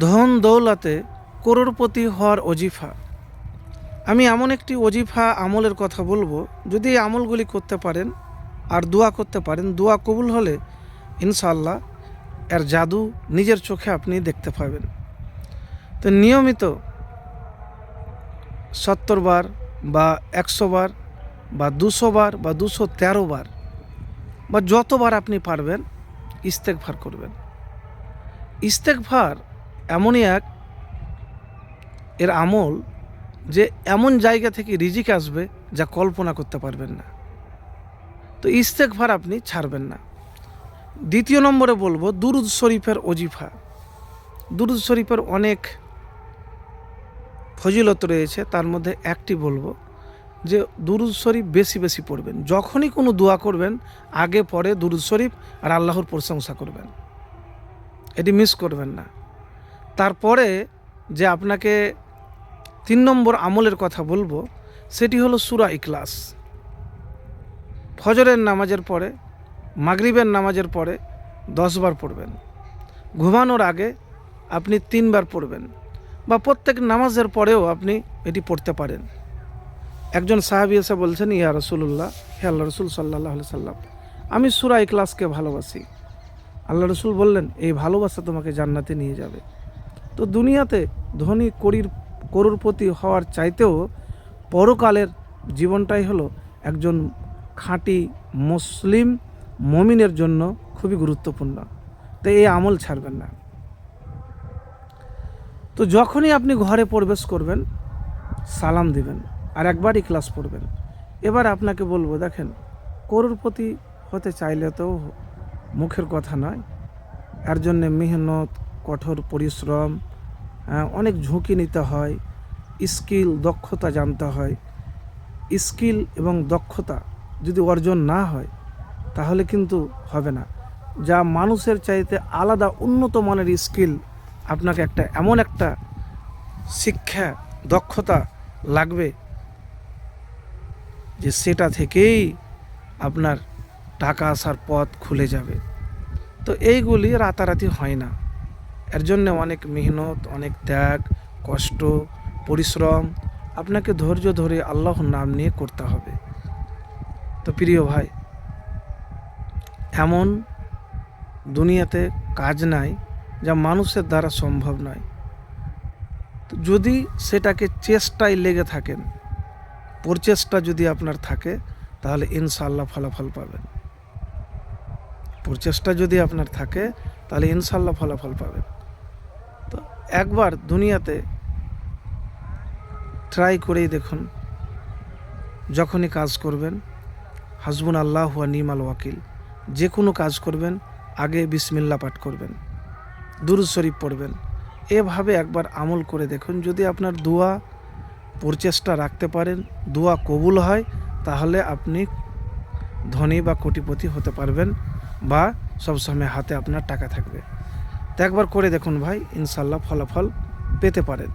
ধন দৌলাতে করোড়পতি হওয়ার অজিফা আমি এমন একটি অজিফা আমলের কথা বলব, যদি এই আমলগুলি করতে পারেন আর দোয়া করতে পারেন, দোয়া কবুল হলে ইনশাল্লাহ এর জাদু নিজের চোখে আপনি দেখতে পাবেন। তো নিয়মিত সত্তর বার বা একশো বার বা দুশো বার বা দুশো তেরো বার বা যতবার আপনি পারবেন ইস্তেকভার করবেন। ইস্তেকভার এমনই এক এর আমল যে এমন জায়গা থেকে রিজিক আসবে যা কল্পনা করতে পারবেন না। তো ইস্তেকভার আপনি ছাড়বেন না। দ্বিতীয় নম্বরে বলব, দুরুদ শরীফের অজিফা দুরুদ শরীফের অনেক ফজিলত রয়েছে, তার মধ্যে একটি বলব যে, দুরুদ শরীফ বেশি বেশি পড়বেন। যখনই কোনো দোয়া করবেন, আগে পরে দুরুদ শরীফ আর আল্লাহর প্রশংসা করবেন। এটি মিস করবেন না। তারপরে যে আপনাকে তিন নম্বর আমলের কথা বলব, সেটি হলো সুরা ইকলাস ফজরের নামাজের পরে, মাগরিবের নামাজের পরে দশবার পড়বেন। ঘুমানোর আগে আপনি তিনবার পড়বেন বা প্রত্যেক নামাজের পরেও আপনি এটি পড়তে পারেন। একজন সাহাবি এসে বলছেন, ইয়া রসুল্লাহ হে আল্লাহ রসুল সাল্লাহ সাল্লাম, আমি সুরা ইকলাসকে ভালোবাসি। আল্লাহ রসুল বললেন, এই ভালোবাসা তোমাকে জান্নাতে নিয়ে যাবে। তো দুনিয়াতে ধনী করির করুরপতি হওয়ার চাইতেও পরকালের জীবনটাই হলো একজন খাঁটি মুসলিম মমিনের জন্য খুবই গুরুত্বপূর্ণ। তো এই আমল ছাড়বেন না। তো যখনই আপনি ঘরে প্রবেশ করবেন, সালাম দিবেন আর একবারই ক্লাস পড়বেন। এবার আপনাকে বলব, দেখেন, করুরপতি হতে চাইলে তো মুখের কথা নয়, এর জন্যে মেহনত কঠোর পরিশ্রম অনেক ঝুঁকি নিতে হয়, স্কিল, দক্ষতা জানতে হয়। স্কিল এবং দক্ষতা যদি অর্জন না হয়, তাহলে কিন্তু হবে না। যা মানুষের চাইতে আলাদা উন্নত মানের স্কিল, আপনাকে একটা এমন একটা শিক্ষা, দক্ষতা লাগবে যে সেটা থেকেই আপনার টাকা আসার পথ খুলে যাবে। তো এইগুলি রাতারাতি হয় না। এর জন্য অনেক মেহনত, অনেক ত্যাগ, কষ্ট, পরিশ্রম আপনাকে ধৈর্য ধরে আল্লাহর নাম নিয়ে করতে হবে। তো প্রিয় ভাই, এমন দুনিয়াতে কাজ নাই যা মানুষের দ্বারা সম্ভব নয়। যদি সেটাকে চেষ্টায় লেগে থাকেন, প্রচেষ্টা যদি আপনার থাকে, তাহলে ইনশাল্লাহ ফলাফল পাবেন। প্রচেষ্টা যদি আপনার থাকে, তাহলে ইনশাল্লাহ ফলাফল পাবেন। তো একবার দুনিয়াতে ট্রাই করেই দেখুন, যখনই কাজ করবেন হাসবুন আল্লাহ হুয়া নিমাল ওয়াকিল, যে কোনো কাজ করবেন, আগে বিসমিল্লা পাঠ করবেন, দুরুদ শরীফ পড়বেন। এভাবে একবার আমল করে দেখুন, যদি আপনার দোয়া প্রচেষ্টা রাখতে পারেন, দোয়া কবুল হয়, তাহলে আপনি ধনী বা কোটিপতি হতে পারবেন বা সবসময় হাতে আপনার টাকা থাকবে। তো একবার করে দেখুন ভাই ইনশাল্লাহ ফলাফল পেতে পারেন।